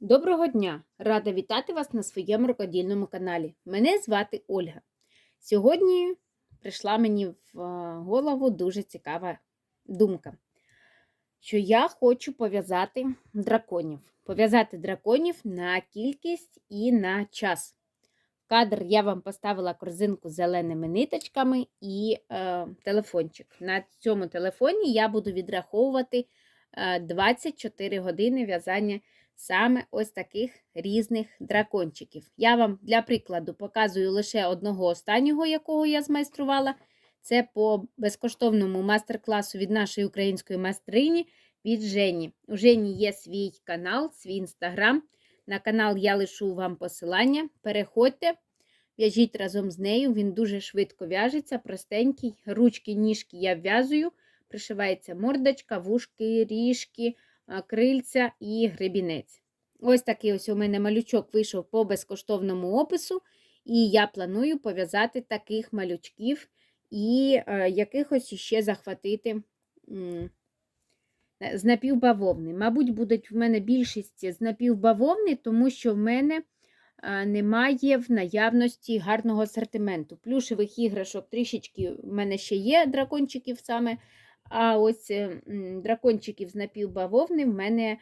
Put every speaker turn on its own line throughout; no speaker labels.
Доброго дня! Рада вітати вас на своєму рукодільному каналі. Мене звати Ольга. Сьогодні прийшла мені в е, голову дуже цікава думка, що я хочу пов'язати драконів. Пов'язати драконів на кількість і на час. Кадр я вам поставила корзинку з зеленими ниточками і е, телефончик. На цьому телефоні я буду відраховувати е, 24 години в'язання саме ось таких різних дракончиків. Я вам для прикладу показую лише одного останнього, якого я змайструвала. Це по безкоштовному мастер-класу від нашої української майстрині від Жені. У Жені є свій канал, свій інстаграм. На канал я лишу вам посилання. Переходьте, в'яжіть разом з нею. Він дуже швидко в'яжеться, простенький. Ручки, ніжки я в'язую, пришивається мордочка, вушки, ріжки крильця і гребінець. Ось такий ось у мене малючок вийшов по безкоштовному опису, і я планую пов'язати таких малючків і е, якихось іще захватити з напівбавовни. Мабуть, будуть в мене більшість з напівбавовни, тому що в мене немає в наявності гарного асортименту. Плюшевих іграшок трішечки в мене ще є дракончиків саме. А ось е, дракончиків з напівбавовни в мене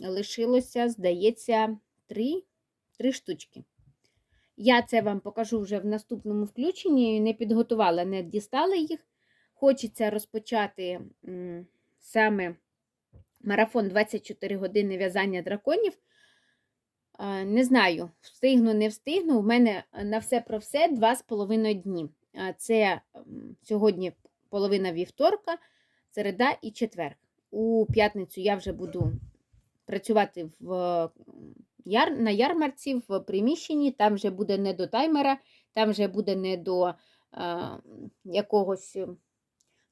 лишилося, здається, три, три штучки. Я це вам покажу вже в наступному включенні. Не підготувала, не дістала їх. Хочеться розпочати саме марафон 24 години в'язання драконів. Не знаю, встигну, не встигну. У мене на все про все 2,5 дні. Це сьогодні половина вівторка середа і четвер. У п'ятницю я вже буду працювати в, яр, на ярмарці в приміщенні, там вже буде не до таймера, там вже буде не до а, якогось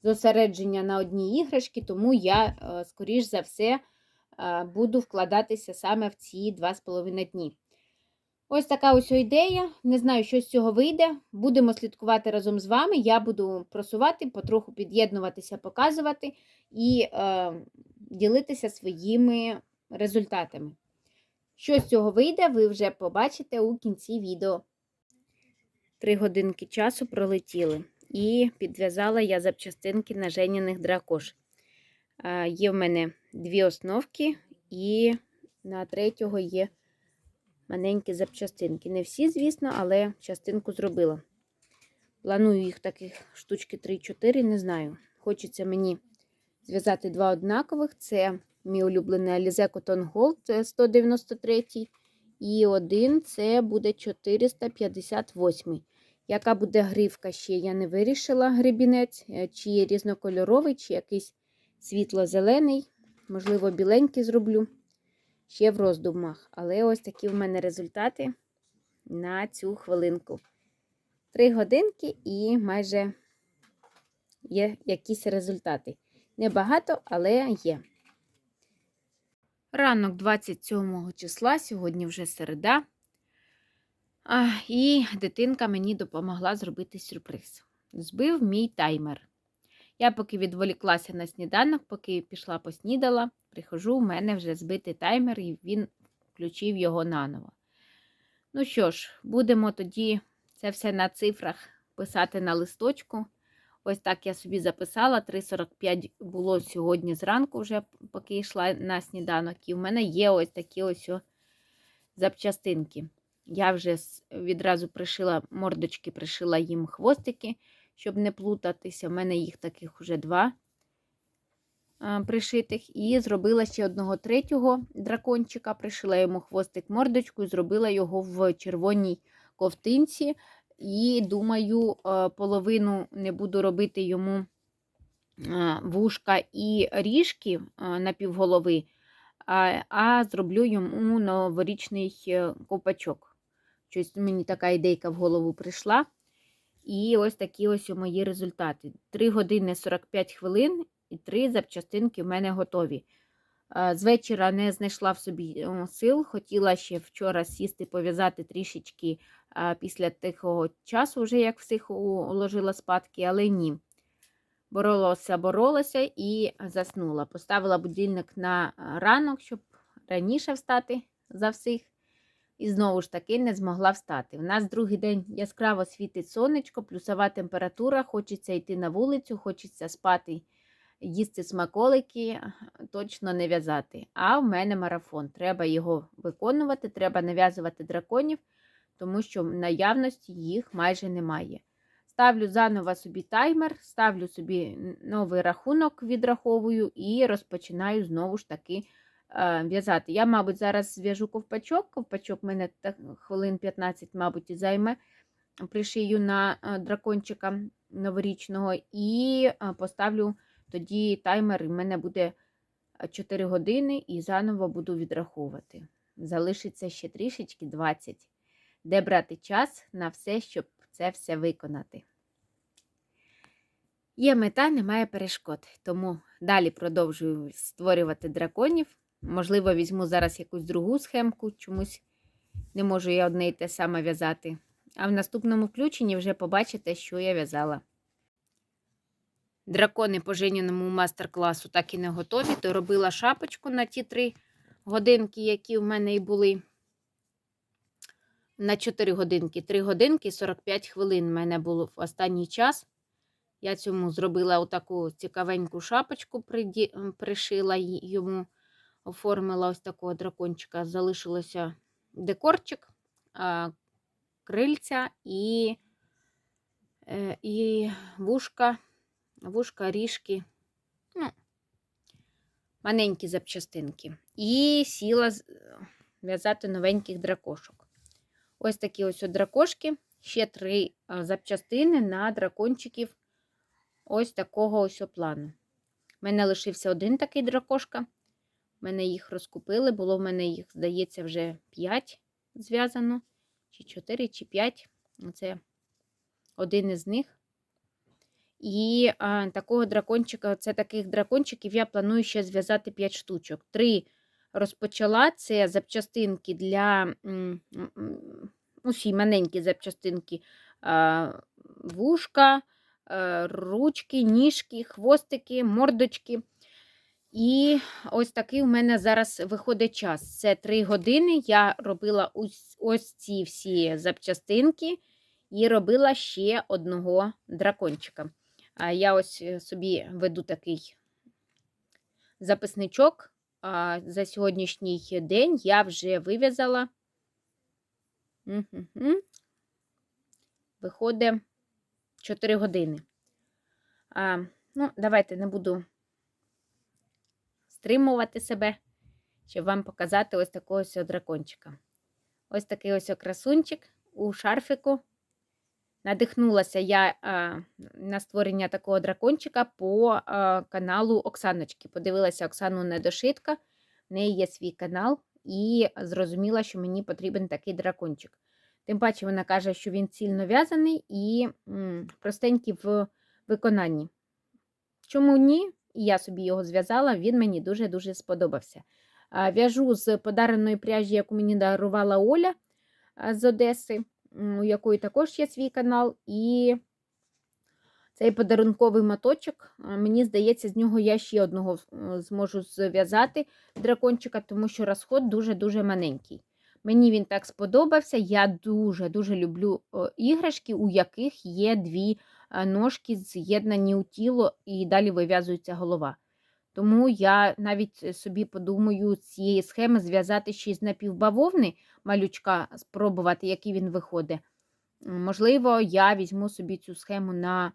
зосередження на одній іграшки, тому я, а, скоріш за все, а, буду вкладатися саме в ці 2,5 дні. Ось така ось ідея. Не знаю, що з цього вийде. Будемо слідкувати разом з вами. Я буду просувати, потроху під'єднуватися, показувати і е, ділитися своїми результатами. Що з цього вийде, ви вже побачите у кінці відео. Три годинки часу пролетіли. І підв'язала я запчастинки на женяних дракош. Е, є в мене дві основки, і на третього є маленькі запчастинки. Не всі, звісно, але частинку зробила. Планую їх таких штучки 3-4, не знаю. Хочеться мені зв'язати два однакових. Це мій улюблений Alize Cotton Gold 193 і один це буде 458. Яка буде гривка ще, я не вирішила грибінець, е, чи різнокольоровий, чи якийсь світло-зелений, можливо, біленький зроблю ще в роздумах. Але ось такі в мене результати на цю хвилинку. Три годинки і майже є якісь результати. Небагато, але є. Ранок 27 числа, сьогодні вже середа. І дитинка мені допомогла зробити сюрприз. Збив мій таймер. Я поки відволіклася на сніданок, поки пішла поснідала, приходжу, у мене вже збитий таймер, і він включив його наново. Ну що ж, будемо тоді це все на цифрах писати на листочку. Ось так я собі записала. 3,45 було сьогодні зранку, вже поки йшла на сніданок. І в мене є ось такі ось запчастинки. Я вже відразу пришила мордочки, пришила їм хвостики щоб не плутатися. У мене їх таких уже два пришитих. І зробила ще одного третього дракончика, пришила йому хвостик мордочку і зробила його в червоній ковтинці. І, думаю, половину не буду робити йому вушка і ріжки напівголови, а зроблю йому новорічний е, ковпачок. Щось мені така ідейка в голову прийшла. І ось такі ось мої результати. 3 години 45 хвилин і 3 запчастинки в мене готові. З вечора не знайшла в собі сил, хотіла ще вчора сісти, пов'язати трішечки після тихого часу, вже як всіх уложила спадки, але ні. Боролася, боролася і заснула. Поставила будильник на ранок, щоб раніше встати, за всіх. І знову ж таки не змогла встати. У нас другий день яскраво світить сонечко, плюсова температура, хочеться йти на вулицю, хочеться спати, їсти смаколики, точно не в'язати. А в мене марафон. Треба його виконувати, треба нав'язувати драконів, тому що в наявності їх майже немає. Ставлю заново собі таймер, ставлю собі новий рахунок, відраховую і розпочинаю знову ж таки е, в'язати. Я, мабуть, зараз зв'яжу ковпачок. Ковпачок мене хвилин 15, мабуть, займе. Пришию на е, дракончика новорічного і е, поставлю тоді таймер, в мене буде 4 години, і заново буду відраховувати. Залишиться ще трішечки 20. Де брати час на все, щоб це все виконати. Є мета, немає перешкод. Тому далі продовжую створювати драконів. Можливо, візьму зараз якусь другу схемку, чомусь не можу я одне і те саме в'язати. А в наступному включенні вже побачите, що я в'язала. Дракони по женяному мастер-класу так і не готові. Доробила шапочку на ті три годинки, які в мене і були. На 4 годинки. 3 годинки 45 хвилин в мене було в останній час. Я цьому зробила отаку цікавеньку шапочку, пришила йому, оформила ось такого дракончика. Залишилося декорчик, крильця і, е, і вушка, вушка, ріжки, ну, маленькі запчастинки. І сіла в'язати новеньких дракошок. Ось такі ось дракошки. Ще три запчастини на дракончиків ось такого ось плану. У мене лишився один такий дракошка. У мене їх розкупили, було в мене їх, здається, вже 5 зв'язано, чи 4, чи 5. Це один із них. І а, такого дракончика, це таких дракончиків я планую ще зв'язати 5 штучок. Три розпочала це запчастинки для усі маленькі запчастинки а, вушка, а, ручки, ніжки, хвостики, мордочки. І ось такий у мене зараз виходить час. Це 3 години. Я робила ось, ось ці всі запчастинки і робила ще одного дракончика. Я ось собі веду такий записничок. За сьогоднішній день я вже вив'язала. Виходить 4 години. Ну, давайте не буду стримувати себе, щоб вам показати ось такого ось дракончика. Ось такий ось красунчик у шарфіку. Надихнулася я на створення такого дракончика по каналу Оксаночки. Подивилася Оксану Недошитка, в неї є свій канал, і зрозуміла, що мені потрібен такий дракончик. Тим паче, вона каже, що він цільно в'язаний і простенький в виконанні. Чому ні? І я собі його зв'язала, він мені дуже-дуже сподобався. В'яжу з подареної пряжі, яку мені дарувала Оля з Одеси у якої також є свій канал, і цей подарунковий моточок, мені здається, з нього я ще одного зможу зв'язати дракончика, тому що розход дуже-дуже маленький. Мені він так сподобався. Я дуже-дуже люблю іграшки, у яких є дві ножки з'єднані у тіло, і далі вив'язується голова. Тому я навіть собі подумаю, з цієї схеми зв'язати ще з напівбавовни малючка, спробувати, який він виходить. Можливо, я візьму собі цю схему на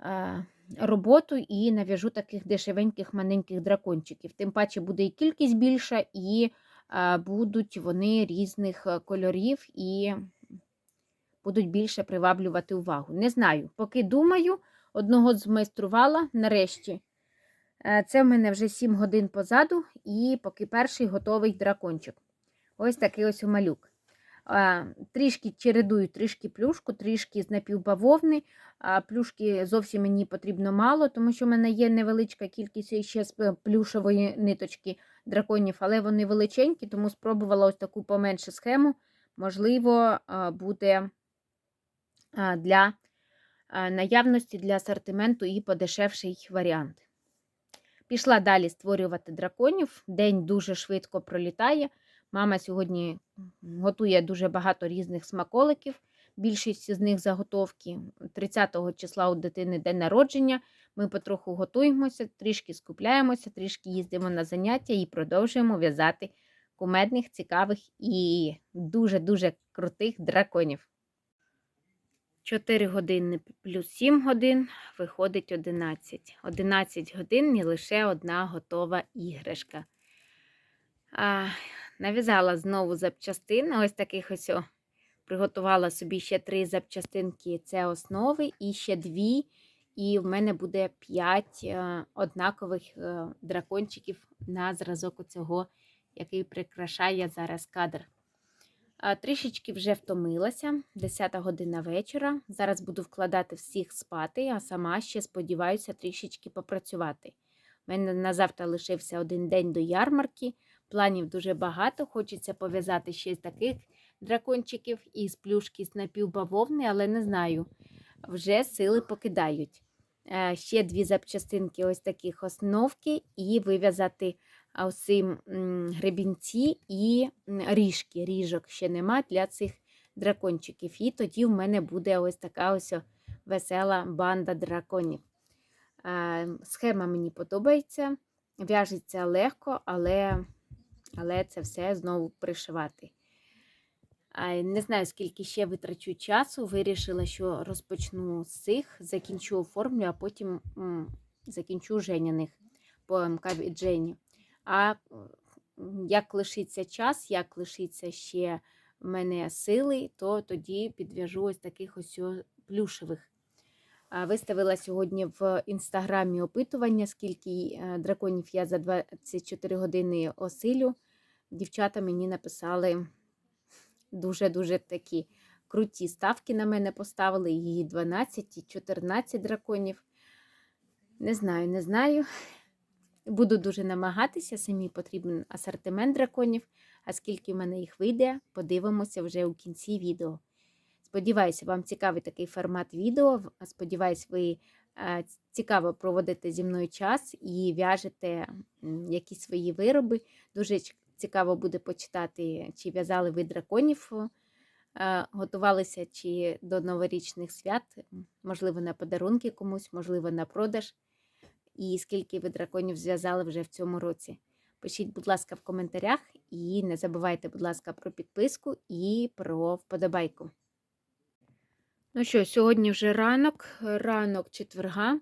е, роботу і нав'яжу таких дешевеньких маленьких дракончиків. Тим паче буде і кількість більша, і е, будуть вони різних е, кольорів і будуть більше приваблювати увагу. Не знаю, поки думаю, одного змайструвала нарешті. Це в мене вже 7 годин позаду, і поки перший готовий дракончик. Ось такий ось малюк. Трішки чередую, трішки плюшку, трішки з напівбавовни. Плюшки зовсім мені потрібно мало, тому що в мене є невеличка кількість ще з плюшової ниточки драконів, але вони величенькі, тому спробувала ось таку поменшу схему. Можливо, буде для наявності для асортименту і подешевший варіант. Пішла далі створювати драконів. День дуже швидко пролітає. Мама сьогодні готує дуже багато різних смаколиків. Більшість з них заготовки. 30 числа у дитини день народження. Ми потроху готуємося, трішки скупляємося, трішки їздимо на заняття і продовжуємо в'язати кумедних, цікавих і дуже-дуже крутих драконів. 4 години плюс 7 годин виходить 11. 11 годин і лише одна готова іграшка. А, нав'язала знову запчастин. Ось таких ось о, приготувала собі ще три запчастинки. Це основи, і ще дві. І в мене буде 5 е, однакових е, дракончиків на зразок оцього, який прикрашає зараз кадр. Трішечки вже втомилася, 10 година вечора. Зараз буду вкладати всіх спати, а сама ще сподіваюся трішечки попрацювати. У мене на завтра лишився один день до ярмарки. Планів дуже багато. Хочеться пов'язати ще з таких дракончиків із плюшки з напівбавовни, але не знаю. Вже сили покидають. Е, Ще дві запчастинки ось таких основки, і вив'язати оцим гребінці і ріжки. Ріжок ще нема для цих дракончиків. І тоді в мене буде ось така ось весела банда драконів. Е, Схема мені подобається, в'яжеться легко, але, але це все знову пришивати. Не знаю, скільки ще витрачу часу. Вирішила, що розпочну з цих, закінчу оформлю, а потім м, закінчу Женяних по МК від Жені. А як лишиться час, як лишиться ще в мене сили, то тоді підв'яжу ось таких ось плюшевих. Виставила сьогодні в інстаграмі опитування, скільки е, драконів я за 24 години осилю. Дівчата мені написали дуже-дуже такі круті ставки на мене поставили. Її 12 і 14 драконів. Не знаю, не знаю. Буду дуже намагатися, самі потрібен асортимент драконів, а скільки в мене їх вийде, подивимося вже у кінці відео. Сподіваюся, вам цікавий такий формат відео. Сподіваюсь, ви цікаво проводите зі мною час і в'яжете якісь свої вироби. Дуже цікаво буде почитати, чи в'язали ви драконів, готувалися чи до новорічних свят, можливо, на подарунки комусь, можливо, на продаж. І скільки ви драконів зв'язали вже в цьому році. Пишіть, будь ласка, в коментарях і не забувайте, будь ласка, про підписку і про вподобайку. Ну що, сьогодні вже ранок, ранок четверга.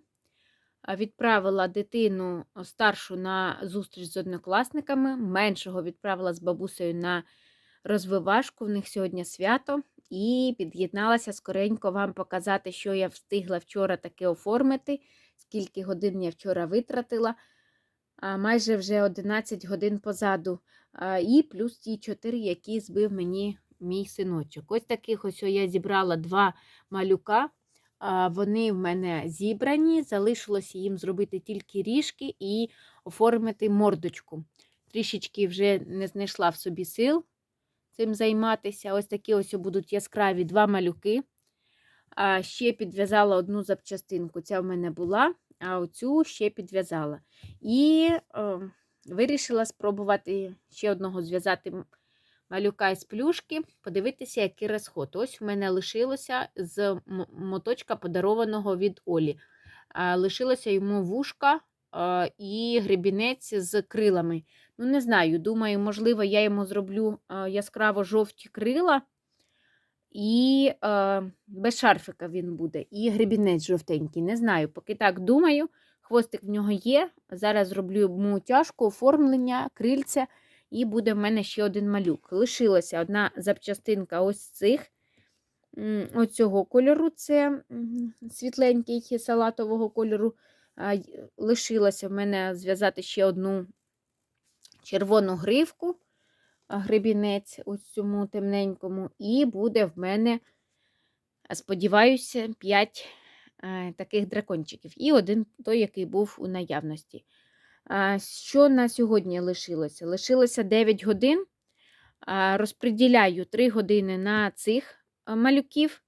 Відправила дитину старшу на зустріч з однокласниками, меншого відправила з бабусею на розвивашку. В них сьогодні свято. І під'єдналася скоренько вам показати, що я встигла вчора таки оформити, скільки годин я вчора витратила. Майже вже 11 годин позаду. І плюс ті 4, які збив мені мій синочок. Ось таких ось я зібрала два малюка. Вони в мене зібрані, залишилося їм зробити тільки ріжки і оформити мордочку. Трішечки вже не знайшла в собі сил цим займатися. Ось такі ось будуть яскраві два малюки. А ще підв'язала одну запчастинку. Ця в мене була, а оцю ще підв'язала. І е, вирішила спробувати ще одного зв'язати малюка із плюшки, подивитися, який розход. Ось в мене лишилося з моточка подарованого від Олі. Лишилося йому вушка і гребінець з крилами. Ну, не знаю, думаю, можливо, я йому зроблю яскраво жовті крила. І без шарфика він буде, і гребінець жовтенький. Не знаю, поки так думаю. Хвостик в нього є. Зараз зроблю йому тяжку оформлення, крильця, і буде в мене ще один малюк. Лишилася одна запчастинка ось цих. Оцього кольору це світленький салатового кольору. Лишилося в мене зв'язати ще одну червону гривку, а, гребінець ось цьому темненькому, і буде в мене, сподіваюся, 5 таких дракончиків. І один той, який був у наявності. Що на сьогодні лишилося? Лишилося 9 годин. Розподіляю 3 години на цих малюків.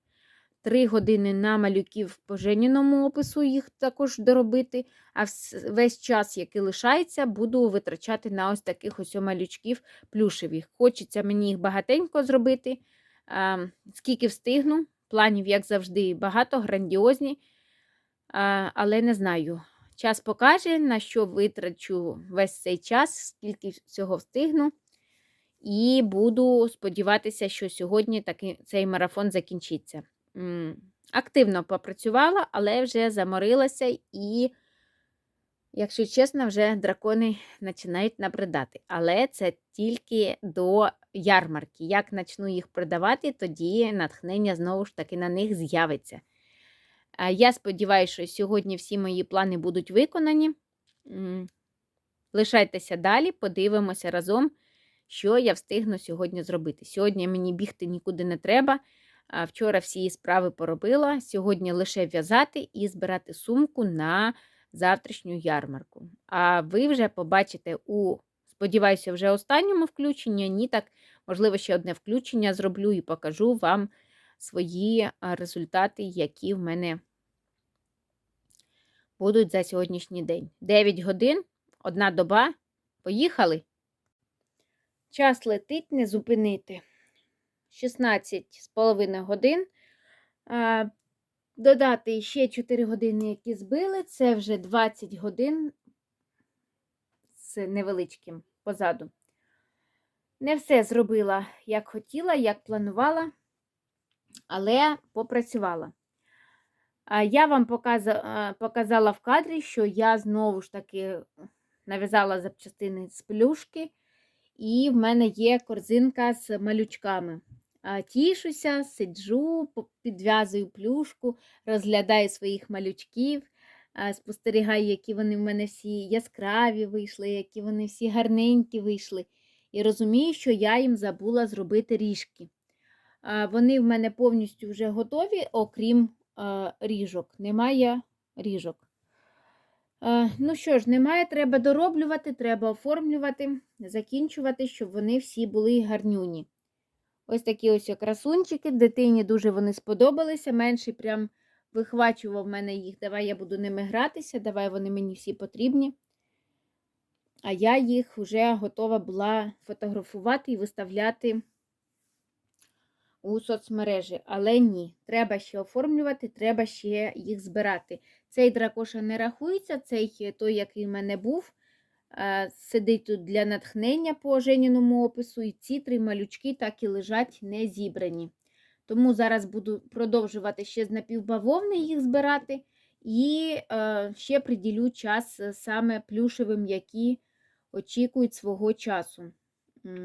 3 години на малюків по женіному опису їх також доробити. А весь час, який лишається, буду витрачати на ось таких ось малючків плюшевих. Хочеться мені їх багатенько зробити. Скільки встигну, планів, як завжди, багато, грандіозні, але не знаю. Час покаже, на що витрачу весь цей час, скільки всього встигну. І буду сподіватися, що сьогодні таки цей марафон закінчиться. Активно попрацювала, але вже заморилася і, якщо чесно, вже дракони починають набридати. Але це тільки до ярмарки. Як почну їх продавати, тоді натхнення знову ж таки на них з'явиться. Я сподіваюся, що сьогодні всі мої плани будуть виконані. Лишайтеся далі, подивимося разом, що я встигну сьогодні зробити. Сьогодні мені бігти нікуди не треба. Вчора всі справи поробила. Сьогодні лише в'язати і збирати сумку на завтрашню ярмарку. А ви вже побачите у, сподіваюся, вже останньому включенні. Ні, так, можливо, ще одне включення зроблю і покажу вам свої результати, які в мене будуть за сьогоднішній день. 9 годин, одна доба. Поїхали. Час летить, не зупинити. 16 з половиною годин. Додати ще 4 години, які збили, це вже 20 годин з невеличким позаду. Не все зробила, як хотіла, як планувала, але попрацювала. Я вам показала в кадрі, що я знову ж таки нав'язала запчастини з плюшки, і в мене є корзинка з малючками. Тішуся, сиджу, підв'язую плюшку, розглядаю своїх малючків, спостерігаю, які вони в мене всі яскраві вийшли, які вони всі гарненькі вийшли. І розумію, що я їм забула зробити ріжки. Вони в мене повністю вже готові, окрім ріжок. Немає ріжок. Ну що ж, немає, треба дороблювати, треба оформлювати, закінчувати, щоб вони всі були гарнюні. Ось такі ось красунчики. Дитині дуже вони сподобалися. Менший прям вихвачував мене їх. Давай я буду ними гратися, давай вони мені всі потрібні. А я їх вже готова була фотографувати і виставляти у соцмережі. Але ні, треба ще оформлювати, треба ще їх збирати. Цей дракоша не рахується, цей той, який в мене був. е, Сидить тут для натхнення по женіному опису, і ці три малючки так і лежать не зібрані. Тому зараз буду продовжувати ще з напівбавовни їх збирати, і е, ще приділю час е, саме плюшевим, які очікують свого часу.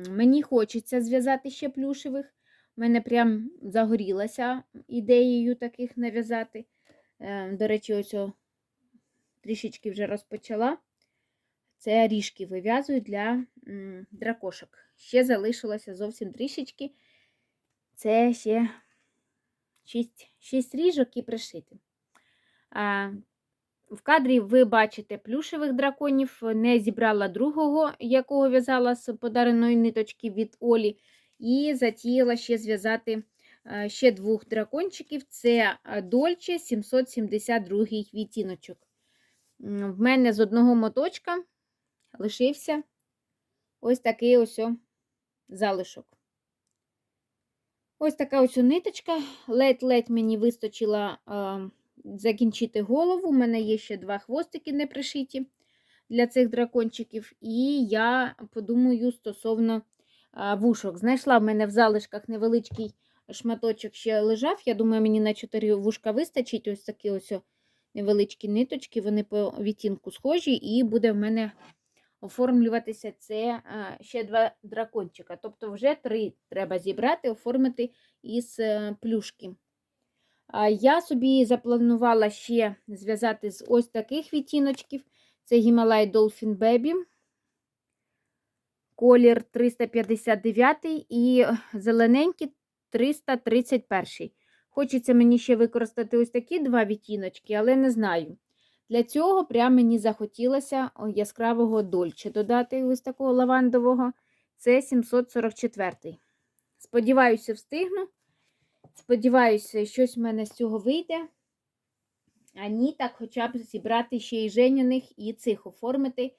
Мені хочеться зв'язати ще плюшевих. У мене прям загорілася ідеєю таких нав'язати. Е, До речі, ось трішечки вже розпочала. Це ріжки вив'язую для дракошок. Ще залишилося зовсім трішечки. Це ще 6, 6 ріжок і пришити. А, в кадрі ви бачите плюшевих драконів. Не зібрала другого, якого в'язала з подареної ниточки від Олі. І затіяла ще зв'язати е, ще двох дракончиків. Це е, Дольче 772 відтіночок. В мене з одного моточка лишився ось такий ось залишок. Ось така ось ниточка. Ледь-ледь мені вистачило е, закінчити голову. У мене є ще два хвостики не пришиті для цих дракончиків. І я подумаю стосовно вушок. Знайшла в мене в залишках невеличкий шматочок ще лежав. Я думаю, мені на 4 вушка вистачить. Ось такі ось невеличкі ниточки, вони по відтінку схожі, і буде в мене оформлюватися це ще два дракончика. Тобто вже три треба зібрати, оформити із е, плюшки. Я собі запланувала ще зв'язати з ось таких відтіночків. Це Himalaya Dolphin Baby. Колір 359 і зелененький 331. Хочеться мені ще використати ось такі два відтіночки, але не знаю. Для цього прямо мені захотілося яскравого дольче додати ось такого лавандового. Це 744. Сподіваюся, встигну. Сподіваюся, щось в мене з цього вийде. А ні, так хоча б зібрати ще й женяних і цих оформити,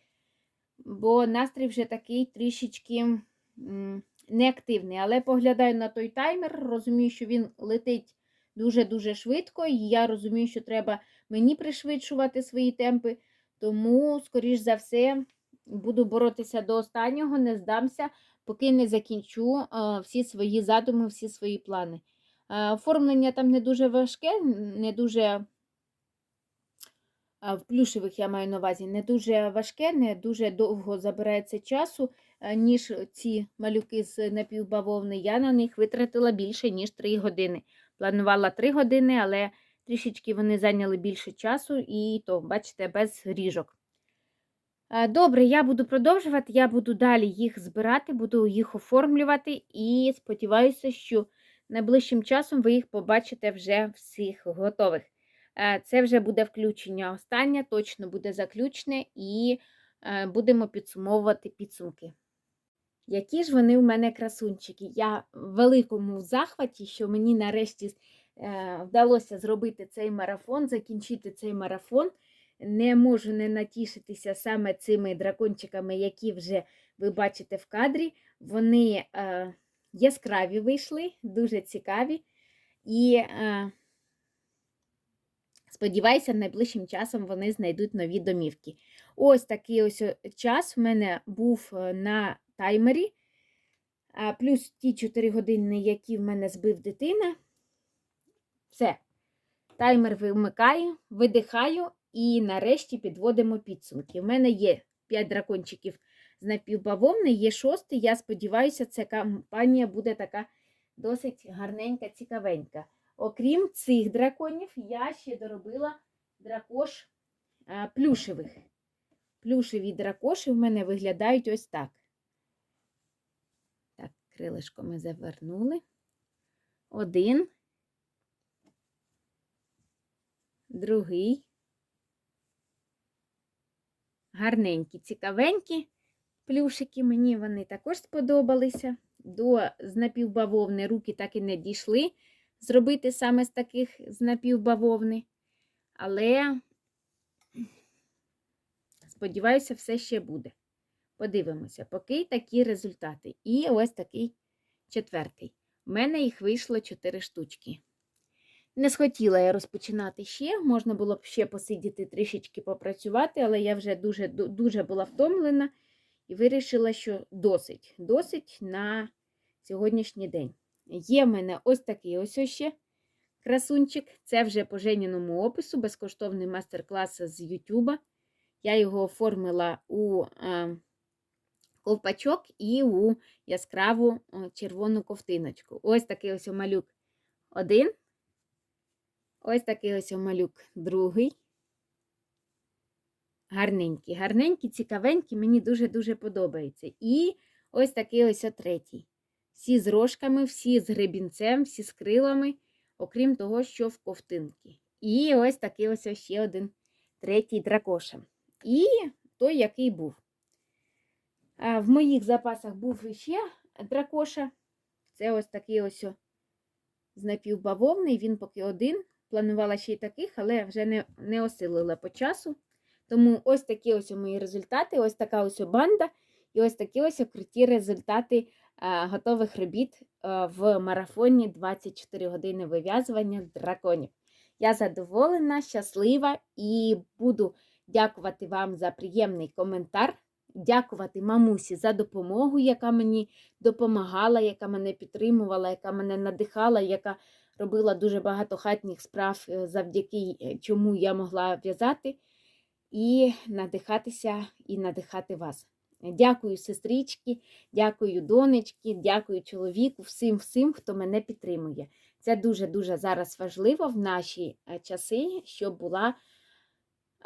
бо настрій вже такий трішечки неактивний. Але поглядаю на той таймер, розумію, що він летить дуже-дуже швидко, і я розумію, що треба мені пришвидшувати свої темпи. Тому, скоріш за все, буду боротися до останнього, не здамся, поки не закінчу всі свої задуми, всі свої плани. Оформлення там не дуже важке, не дуже в плюшевих я маю на увазі, не дуже важке, не дуже довго забирається часу, е, ніж ці малюки з напівбавовни. Я на них витратила більше, ніж 3 години. Планувала 3 години, але трішечки вони зайняли більше часу, і то, бачите, без ріжок. Добре, я буду продовжувати, я буду далі їх збирати, буду їх оформлювати і сподіваюся, що найближчим часом ви їх побачите вже всіх готових. Е, Це вже буде включення останнє, точно буде заключне, і е, будемо підсумовувати підсумки. Які ж вони в мене красунчики? Я в великому захваті, що мені нарешті е, вдалося зробити цей марафон, закінчити цей марафон. Не можу не натішитися саме цими дракончиками, які вже ви бачите в кадрі. Вони яскраві вийшли, дуже цікаві. І сподіваюся, найближчим часом вони знайдуть нові домівки. Ось такий ось час в мене був е, на таймері, плюс ті 4 години, які в мене збив дитина. Все. Таймер вимикаю, видихаю і нарешті підводимо підсумки. У мене є 5 дракончиків з напівбавовни, є шостий. Я сподіваюся, ця кампанія буде така досить гарненька, цікавенька. Окрім цих драконів, я ще доробила дракош плюшевих. Плюшеві дракоші в мене виглядають ось так. Так, крилишко ми завернули. Один. Другий. Гарненькі, цікавенькі плюшики. Мені вони також сподобалися. До з напівбавовни руки так і не дійшли зробити саме з таких з напівбавовни. Але, сподіваюся, все ще буде. Подивимося, поки такі результати. І ось такий четвертий. У мене їх вийшло 4 штучки. Не схотіла я розпочинати ще, можна було б ще посидіти трішечки попрацювати, але я вже дуже, дуже була втомлена і вирішила, що досить, досить на сьогоднішній день. Є в мене ось такий ось ще красунчик. Це вже по Женіному опису, безкоштовний мастер-клас з Ютуба. Я його оформила у е, ковпачок і у яскраву е, червону ковтиночку. Ось такий ось малюк один. Ось такий ось малюк другий. Гарненький, гарненький, цікавенький, мені дуже-дуже подобається. І ось такий ось третій. Всі з рожками, всі з гребінцем, всі з крилами, окрім того, що в ковтинки. І ось такий ось ще один третій дракоша. І той, який був. А в моїх запасах був ще дракоша. Це ось такий ось з напівбавовний, він поки один. Планувала ще й таких, але вже не, не осилила по часу. Тому ось такі ось мої результати, ось така ось банда, і ось такі ось круті результати готових робіт в марафоні 24 години вив'язування драконів. Я задоволена, щаслива і буду дякувати вам за приємний коментар. Дякувати мамусі за допомогу, яка мені допомагала, яка мене підтримувала, яка мене надихала, яка робила дуже багато хатніх справ, е, завдяки е, чому я могла в'язати і надихатися і надихати вас. Дякую, сестрички, дякую, донечки, дякую чоловіку, всім, всім, хто мене підтримує. Це дуже-дуже зараз важливо в наші е, часи, щоб була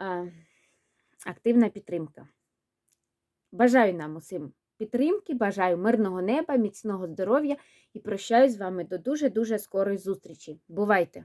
е, активна підтримка. Бажаю нам усім підтримки, бажаю мирного неба, міцного здоров'я і прощаюсь з вами до дуже-дуже скорої зустрічі. Бувайте!